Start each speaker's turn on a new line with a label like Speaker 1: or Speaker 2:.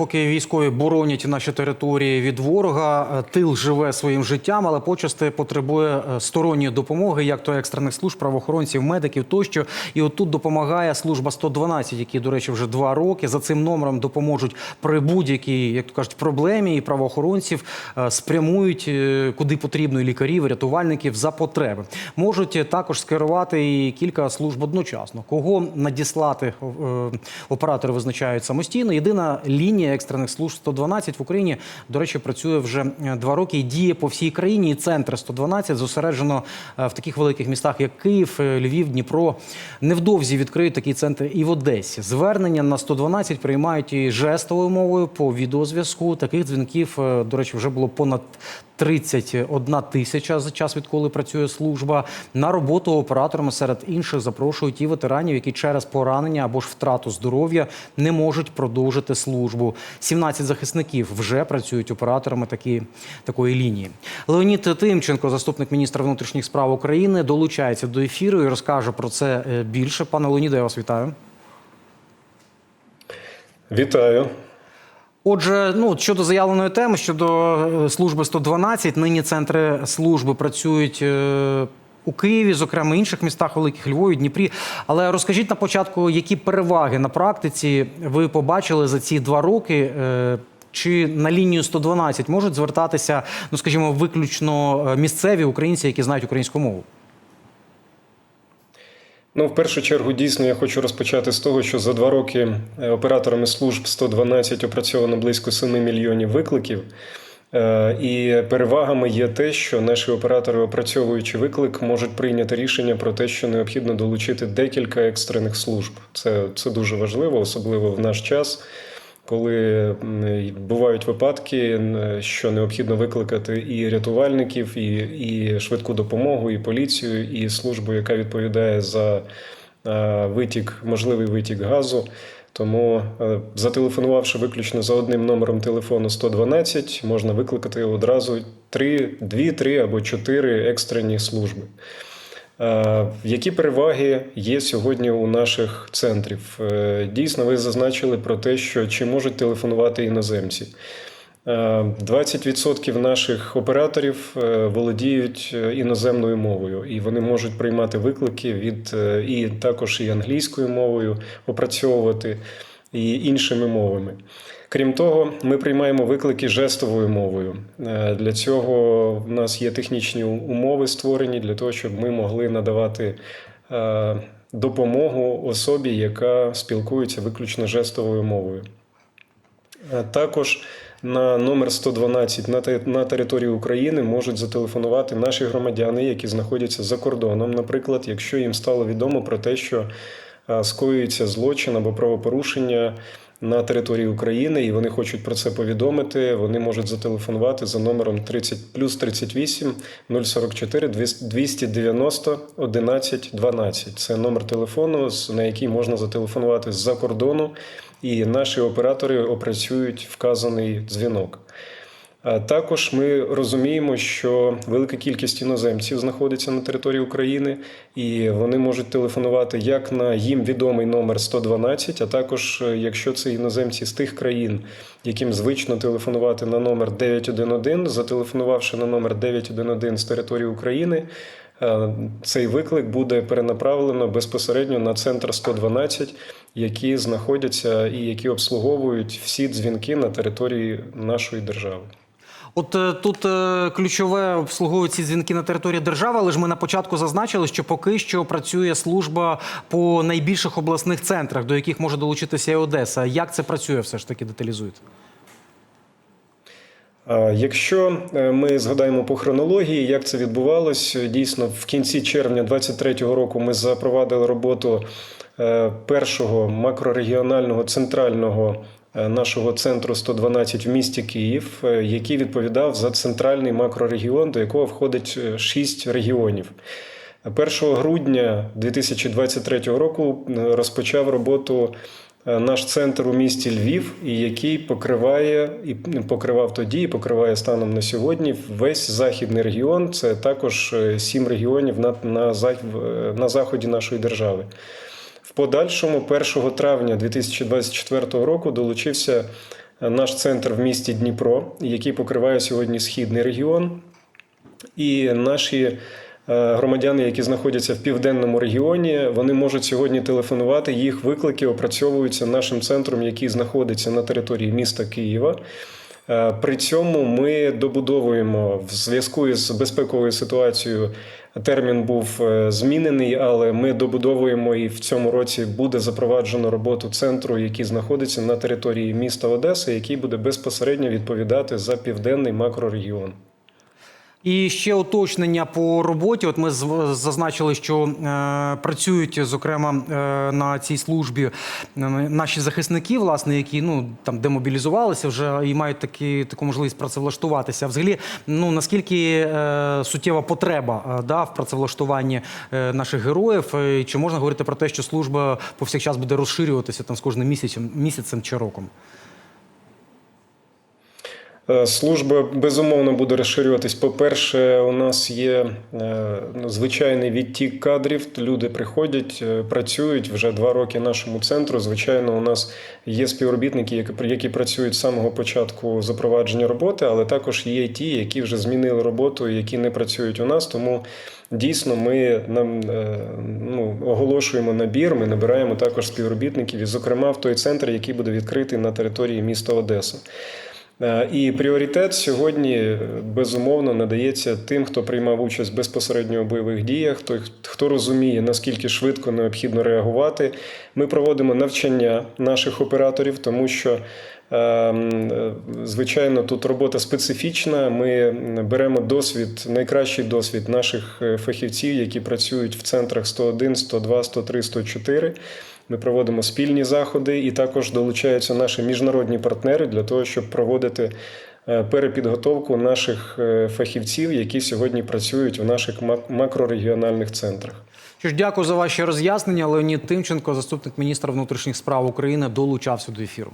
Speaker 1: Поки військові боронять наші території від ворога, е, тил живе своїм життям, але почасти потребує е, сторонньої допомоги, як то екстрених служб, правоохоронців, медиків тощо. І от тут допомагає служба 112, які, до речі, вже два роки. За цим номером допоможуть при будь-якій, як то кажуть, проблемі. І правоохоронців е, спрямують куди потрібно і лікарів, і рятувальників за потреби. Можуть також скерувати і кілька служб одночасно. Кого надіслати оператори визначають самостійно. Єдина лінія екстрених служб 112 в Україні, до речі, працює вже е, два роки і діє по всій країні. І центр 112 зосереджено е, в таких великих містах, як Київ, е, Львів, Дніпро. Невдовзі відкриють такий центр і в Одесі. Звернення на 112 приймають і жестовою мовою по відеозв'язку. Таких дзвінків, до речі, вже було понад 31 тисяча за час, відколи працює служба. На роботу операторами серед інших запрошують і ветеранів, які через поранення або ж втрату здоров'я не можуть продовжити службу. 17 захисників вже працюють операторами такі, такої лінії. Леонід Тимченко, заступник міністра внутрішніх справ України, долучається до ефіру і розкаже про це е, більше. Пане Леоніде, я вас вітаю.
Speaker 2: Вітаю.
Speaker 1: Отже, ну щодо заявленої теми, щодо е, служби 112, нині центри служби працюють. е, У Києві, зокрема інших містах великих Львові, Дніпрі. Але розкажіть на початку, які переваги на практиці ви побачили за ці два роки? Е, Чи на лінію 112 можуть звертатися, ну скажімо, виключно місцеві українці, які знають українську мову?
Speaker 2: Ну, в першу чергу, дійсно, я хочу розпочати з того, що за два роки е, операторами служб 112 опрацьовано близько 7 мільйонів викликів. Е, І перевагами є те, що наші оператори, опрацьовуючи виклик, можуть прийняти рішення про те, що необхідно долучити декілька екстрених служб. Це, це дуже важливо, особливо в наш час. Коли бувають випадки, що необхідно викликати і рятувальників, і, і швидку допомогу, і поліцію, і службу, яка відповідає за витік, можливий витік газу. Тому, е, зателефонувавши виключно за одним номером телефону 112, можна викликати одразу 3, 2, 3 або 4 екстрені служби. Е, Які переваги є сьогодні у наших центрів? Е, Дійсно, ви зазначили про те, що чи можуть телефонувати іноземці. Е, 20% наших операторів е, володіють е, іноземною мовою, і вони можуть приймати виклики від е, і також і англійською мовою опрацьовувати і іншими мовами. Крім того, ми приймаємо виклики жестовою мовою. Е, Для цього в нас є технічні умови створені для того, щоб ми могли надавати е, допомогу особі, яка спілкується виключно жестовою мовою. Е, Також на номер 112 на території України можуть зателефонувати наші громадяни, які знаходяться за кордоном. Наприклад, якщо їм стало відомо про те, що скоюється злочин або правопорушення на території України, і вони хочуть про це повідомити, вони можуть зателефонувати за номером 30 плюс 38 044 290 11 12. Це номер телефону, на який можна зателефонувати з-за кордону, і наші оператори опрацюють вказаний дзвінок. Також ми розуміємо, що велика кількість іноземців знаходиться на території України, і вони можуть телефонувати як на їм відомий номер 112, а також е, якщо це іноземці з тих країн, яким звично телефонувати на номер 911, зателефонувавши на номер 911 з території України, е, цей виклик буде перенаправлено безпосередньо на центр 112, які знаходяться і які обслуговують всі дзвінки на території нашої держави.
Speaker 1: От е, тут е, ключове обслуговують ці дзвінки на території держави, але ж ми на початку зазначили, що поки що працює служба по найбільших обласних центрах, до яких може долучитися і Одеса. Як це працює, все ж таки деталізуєте?
Speaker 2: Якщо е, ми згадаємо по хронології, як це відбувалось, дійсно в кінці червня 2023 року ми запровадили роботу першого макрорегіонального центрального нашого центру 112 в місті Київ, е, який відповідав за центральний макрорегіон, до якого входить е, шість регіонів. 1 грудня 2023 року е, розпочав роботу е, наш центр у місті Львів, і який покриває і покривав тоді, і покриває станом на сьогодні весь західний регіон. Це також е, сім регіонів на, на, е, на заході нашої держави. Подальшому, 1 травня 2024 року, долучився е, наш центр в місті Дніпро, який покриває сьогодні східний регіон. І наші е, громадяни, які знаходяться в південному регіоні, вони можуть сьогодні телефонувати. Їх виклики опрацьовуються нашим центром, який знаходиться на території міста Києва. Е, При цьому ми добудовуємо в зв'язку із безпековою ситуацією. Термін був е, змінений, але ми добудовуємо і в цьому році буде запроваджено роботу центру, який знаходиться на території міста Одеси, який буде безпосередньо відповідати за південний макрорегіон.
Speaker 1: І ще уточнення по роботі. От ми зазначили, що е, працюють зокрема е, на цій службі е, наші захисники, власне, які ну там демобілізувалися вже і мають такі таку можливість працевлаштуватися. Взагалі, ну наскільки е, суттєва потреба е, да, в працевлаштуванні е, наших героїв? І Чи можна говорити про те, що служба повсякчас буде розширюватися там з кожним місяцем, місяцем чи роком?
Speaker 2: Е, Служба безумовно буде розширюватись. По-перше, у нас є е, ну, звичайний відтік кадрів. Люди приходять, е, працюють вже два роки нашому центру. Звичайно, у нас є співробітники, які, працюють з самого початку запровадження роботи, але також є ті, які вже змінили роботу, які не працюють у нас. Тому дійсно ми нам ну, оголошуємо набір. Ми набираємо також співробітників, і, зокрема, в той центр, який буде відкритий на території міста Одеса. Е, І пріоритет сьогодні е, безумовно надається тим, хто приймав участь безпосередньо у бойових діях, той, хто розуміє, наскільки швидко необхідно реагувати. Ми проводимо навчання наших операторів, тому що. е, Звичайно, тут робота специфічна. Ми беремо досвід, найкращий досвід наших фахівців, які працюють в центрах 101, 102, 103, 104. Ми проводимо спільні заходи, і також долучаються наші міжнародні партнери для того, щоб проводити е, перепідготовку наших е, фахівців, які сьогодні працюють в наших мак- макрорегіональних центрах.
Speaker 1: Що ж, дякую за ваші роз'яснення. Леонід Тимченко, заступник міністра внутрішніх справ України, долучався до ефіру.